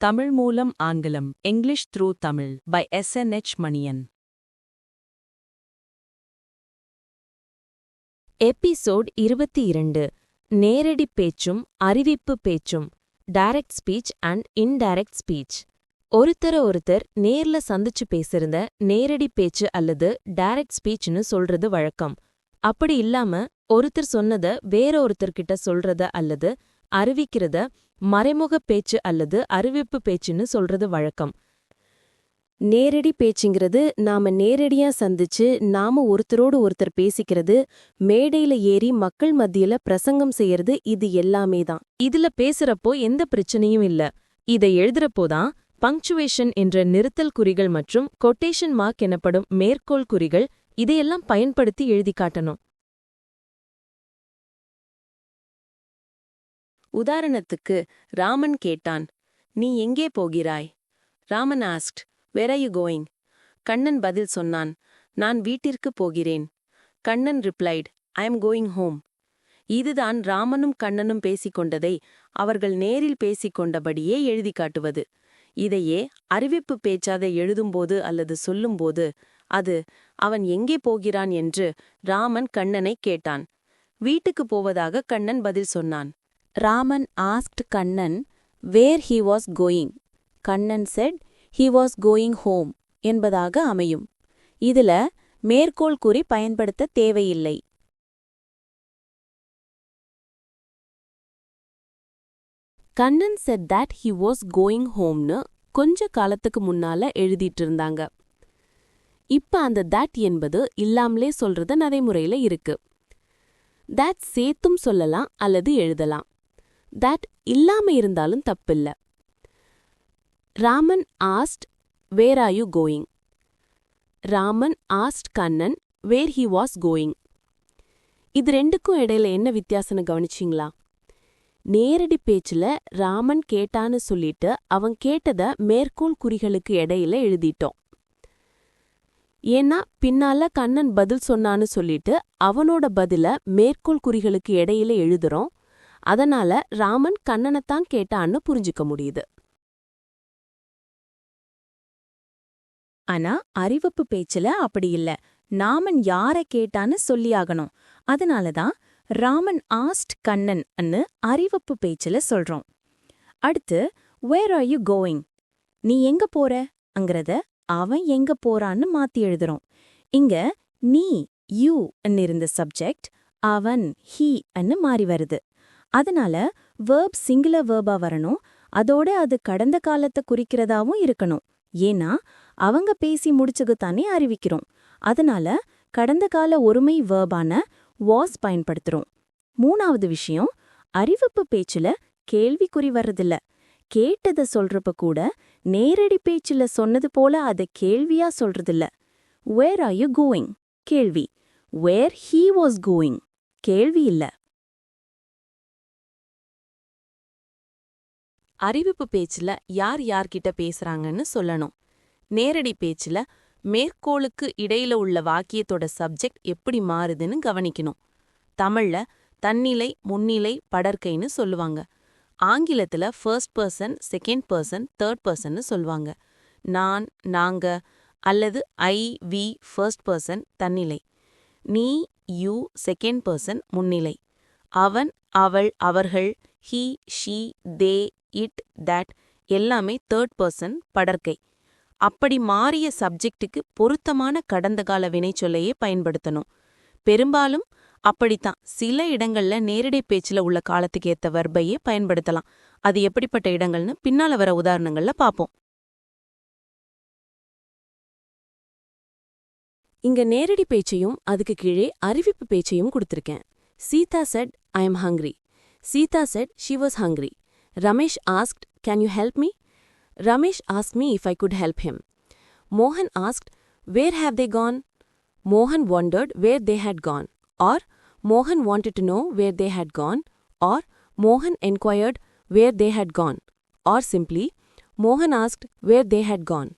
தமிழ் மூலம் ஆங்கிலம் English through Tamil by S N H Maniyan. Episode இருபத்தி இரண்டு நேரடி பேச்சும் அறிவிப்பு பேச்சும் direct speech and indirect speech ஒருத்தர ஒருத்தர் நேர்ல சந்திச்சு பேசுறத நேரடி பேச்சு அல்லது டைரக்ட் ஸ்பீச்னு சொல்றது வழக்கம். அப்படி இல்லாம ஒருத்தர் சொன்னத வேற ஒருத்தர்கிட்ட சொல்றத அல்லது அறிவிக்கிறத மறைமுக பேச்சு அல்லது அறிவிப்பு பேச்சுன்னு சொல்றது வழக்கம். நேரடி பேச்சுங்கிறது நாம நேரடியா சந்திச்சு நாம ஒருத்தரோடு ஒருத்தர் பேசிக்கிறது மேடையில ஏறி மக்கள் மத்தியில பிரசங்கம் செய்யறது இது எல்லாமே தான். இதுல பேசுறப்போ எந்த பிரச்சனையும் இல்ல. இதை எழுதுறப்போதான் பங்க்சுவேஷன் என்ற நிறுத்தல் குறிகள் மற்றும் கொட்டேஷன் மார்க் எனப்படும் மேற்கோள் குறிகள் இதையெல்லாம் பயன்படுத்தி எழுதி காட்டணும். உதாரணத்துக்கு ராமன் கேட்டான் நீ எங்கே போகிறாய்? Raman asked where are you going Kannan பதில் சொன்னான் நான் வீட்டிற்கு போகிறேன். Kannan replied I am going home இதுதான் ராமனும் கண்ணனும் பேசிக்கொண்டதை அவர்கள் நேரில் பேசிக்கொண்டபடியே எழுதி காட்டுவது. இதையே அறிவிப்பு பேச்சாத எழுதும்போது அல்லது சொல்லும்போது அது அவன் எங்கே போகிறான்? என்று ராமன் கண்ணனை கேட்டான். வீட்டுக்கு போவதாக கண்ணன் பதில் சொன்னான். Raman asked Kannan where he was going Kannan said he was going home என்பதாக அமையும். இதுல மேற்கோள் குறி பயன்படுத்த தேவையில்லை. Kannan said that he was going ஹோம்னு கொஞ்ச காலத்துக்கு முன்னால எழுதிட்டு இருந்தாங்க இப்ப அந்த தட் என்பது இல்லாமலே சொல்றது நடைமுறையில இருக்கு. தட் சேர்த்தும் சொல்லலாம் அல்லது எழுதலாம். தட் இல்லாம இருந்தாலும் தப்பில்ல. Raman asked where are you going Raman asked Kannan where he was going இது ரெண்டுக்கும் இடையில என்ன வித்தியாசம்னு கவனிச்சிங்களா? நேரடி பேச்சுல ராமன் கேட்டான்னு சொல்லிட்டு அவன் கேட்டத மேற்கோள் குறிகளுக்கு இடையில எழுதிட்டோம். ஏன்னா பின்னால கண்ணன் பதில் சொன்னான்னு சொல்லிட்டு அவனோட பதில மேற்கோள் குறிகளுக்கு இடையில எழுதுறோம். அதனால ராமன் கண்ணனைத்தான் கேட்டான்னு புரிஞ்சுக்க முடியுது. ஆனா அறிவிப்பு பேச்சுல அப்படி இல்ல. நாமன் யார கேட்டான்னு சொல்லியாகணும். அதனாலதான் ராமன் ஆஸ்ட் கண்ணன் அன்னு அறிவிப்பு பேச்சுல சொல்றோம். அடுத்து வேர் ஆர் யூ கோயிங் நீ எங்க போற? அங்கிறத அவன் எங்க போறான்னு மாத்தி எழுதுறோம். இங்க நீ யூ இருந்த சப்ஜெக்ட் அவன் ஹீ அன்னு மாறி வருது. அதனால வேர்ப் சிங்குலர் வேர்பா வரணும். அதோட அது கடந்த காலத்தை குறிக்கிறதாவும் இருக்கணும். ஏன்னா அவங்க பேசி முடிச்சுக்கு தானே அறிவிக்கிறோம். அதனால கடந்த கால ஒருமை வேர்பான வாஸ் பயன்படுத்துறோம். மூணாவது விஷயம் அறிவிப்பு பேச்சுல கேள்விக்குறி வர்றதில்ல. கேட்டத சொல்றப்ப கூட நேரடி பேச்சுல சொன்னது போல அத கேள்வியா சொல்றதில்ல. வேர் ஆர் யூ கோயிங் கேள்வி. வேர் ஹீ வாஸ் கோயிங் கேள்வி இல்ல. அறிவிப்பு பேச்சுல யார் யார்கிட்ட பேசுறாங்கன்னு சொல்லணும். நேரடி பேச்சுல மேற்கோளுக்கு இடையில உள்ள வாக்கியத்தோட சப்ஜெக்ட் எப்படி மாறுதுன்னு கவனிக்கணும். தமிழ்ல தன்னிலை முன்னிலை படர்கைன்னு சொல்லுவாங்க. ஆங்கிலத்துல first person second person third பர்சன்னு சொல்லுவாங்க. நான் நாங்க அல்லது ஐ வி ஃபர்ஸ்ட் பர்சன் தன்னிலை. நீ யூ செகண்ட் பர்சன் முன்னிலை. அவன் அவள் அவர்கள் he she they it that எல்லாமே தேர்ட் பர்சன் படர்க்கை அப்படி மாறிய சப்ஜெக்டுக்கு பொருத்தமான கடந்த கால வினைச்சொல்லையே பயன்படுத்தணும். பெரும்பாலும் அப்படித்தான். சில இடங்கள்ல நேரடி பேச்சுல உள்ள காலத்துக்கு ஏத்த வர்பையே பயன்படுத்தலாம். அது எப்படிப்பட்ட இடங்கள்னு பின்னால வர உதாரணங்கள்ல பாப்போம். இங்க நேரடி பேச்சையும் அதுக்கு கீழே அறிவிப்பு பேச்சையும் கொடுத்திருக்கேன். Sita said I am hungry Sita said she was hungry Ramesh asked, Can you help me? Ramesh asked me if I could help him. Mohan asked, Where have they gone? Mohan wondered where they had gone, or Mohan wanted to know where they had gone, or Mohan inquired where they had gone, or simply, Mohan asked where they had gone.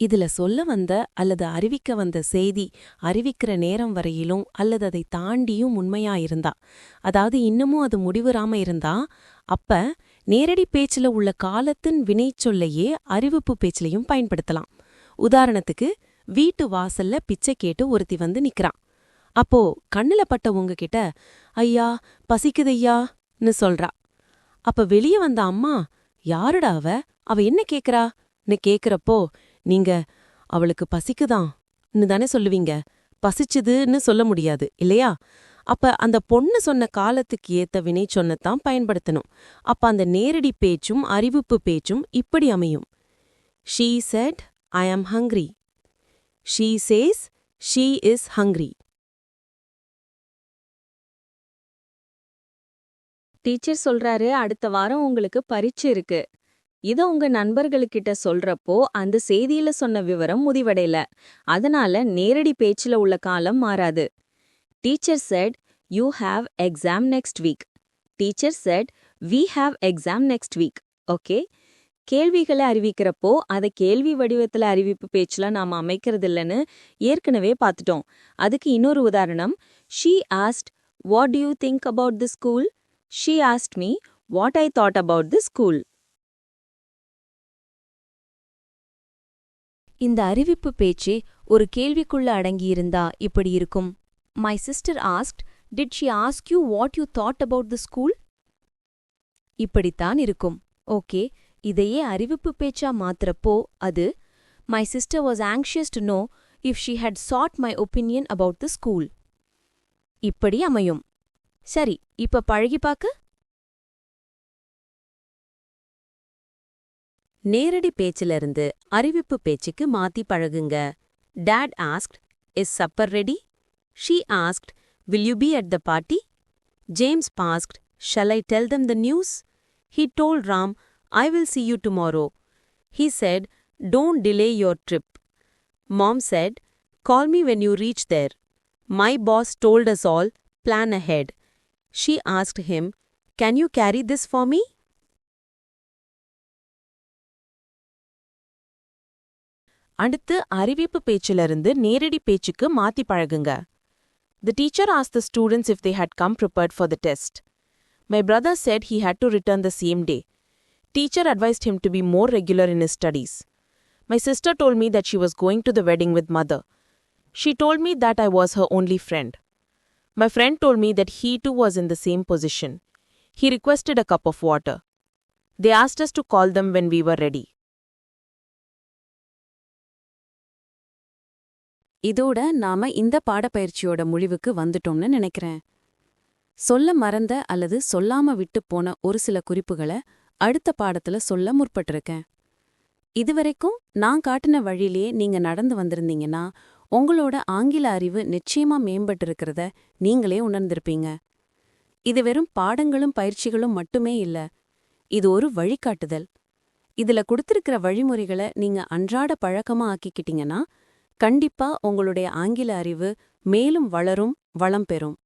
இதுல சொல்ல வந்த அல்லது அறிவிக்க வந்த செய்தி அறிவிக்கிற நேரம் வரையிலும் அல்லது அதை தாண்டியும் உண்மையா இருந்தா. அதாவது இன்னமும் அது முடிவுறாம இருந்தா அப்ப நேரடி பேச்சுல உள்ள காலத்தின் வினைச்சொல்லையே அறிவிப்பு பேச்சிலையும் பயன்படுத்தலாம். உதாரணத்துக்கு வீட்டு வாசல்ல பிச்சை கேட்டு ஒருத்தி வந்து நிக்கிறான் அப்போ கண்ணுல பட்ட உங்ககிட்ட ஐயா பசிக்குதையான்னு சொல்றா. அப்ப வெளிய வந்த அம்மா யாருடா அவ? அவ என்ன கேக்குறான்னு கேக்குறப்போ நீங்க அவளுக்கு பசிக்குதான்னு தானே சொல்லுவீங்க. பசிச்சுதுன்னு சொல்ல முடியாது இல்லையா? அப்ப அந்த பொண்ணு சொன்ன காலத்துக்கு ஏத்த வினை சொன்னத்தான் பயன்படுத்தணும். அப்ப அந்த நேரடி பேச்சும் அறிவிப்பு பேச்சும் இப்படி அமையும். She said I am hungry she says she is hungry teacher சொல்றாரு அடுத்த வாரம் உங்களுக்கு பரீட்சை இருக்கு. இத உங்க நண்பர்களுக்கிட்ட சொல்றப்போ அந்த செய்தியில சொன்ன விவரம் முடிவடையல. அதனால நேரடி பேச்சுல உள்ள காலம் மாறாது. Teacher said you have exam next week teacher said we have exam next week okay கேள்விகளை அறிவிக்கிறப்போ அதை கேள்வி வடிவத்துல அறிவிப்பு பேச்சுல நாம அமைக்கிறது இல்லைன்னு ஏற்கனவே பார்த்துட்டோம் அதுக்கு இன்னொரு உதாரணம். She asked what do you think about the school she asked me what I thought about the school இந்த அறிவிப்பு பேச்சு ஒரு கேள்விக்குள்ள அடங்கியிருந்தா இப்படி இருக்கும். My sister asked did she ask you what you thought about the school இப்படித்தான் இருக்கும். ஓகே இதையே அறிவிப்பு பேச்சா மாத்துறப்போ அது my sister was anxious to know if she had sought my opinion about the school இப்படி அமையும். சரி இப்ப பழகி பார்க்க நேரடி பேச்சில இருந்து அறிவிப்பு பேச்சுக்கு மாத்தி பழகுங்க dad asked is supper ready she asked will you be at the party James asked shall I tell them the news he told Ram I will see you tomorrow he said don't delay your trip mom said call me when you reach there my boss told us all plan ahead she asked him can you carry this for me அடுத்து அறிவிப்பு பேச்சிலிருந்து நேரடி பேச்சுக்கு மாத்தி பழகுங்க The teacher asked the students if they had come prepared for the test. My brother said he had to return the same day. Teacher advised him to be more regular in his studies. My sister told me that she was going to the wedding with mother. She told me that I was her only friend. My friend told me that he too was in the same position. He requested a cup of water. They asked us to call them when we were ready. இதோட நாம இந்த பாடப்பயிற்சியோட முடிவுக்கு வந்துட்டோம்னு நினைக்கிறேன். சொல்ல மறந்த அல்லது சொல்லாம விட்டு போன ஒரு சில குறிப்புகளை அடுத்த பாடத்துல சொல்ல முற்பட்டிருக்கேன். இதுவரைக்கும் நான் காட்டின வழியிலேயே நீங்க நடந்து வந்திருந்தீங்கன்னா உங்களோட ஆங்கில அறிவு நிச்சயமா மேம்பட்டிருக்கிறத நீங்களே உணர்ந்திருப்பீங்க. இது வெறும் பாடங்களும் பயிற்சிகளும் மட்டுமே இல்ல இது ஒரு வழிகாட்டுதல். இதுல கொடுத்திருக்கிற வழிமுறைகளை நீங்க அன்றாட பழக்கமா ஆக்கிக்கிட்டீங்கன்னா கண்டிப்பா உங்களுடைய ஆங்கில அறிவு மேலும் வளரும் வளம் பெறும்.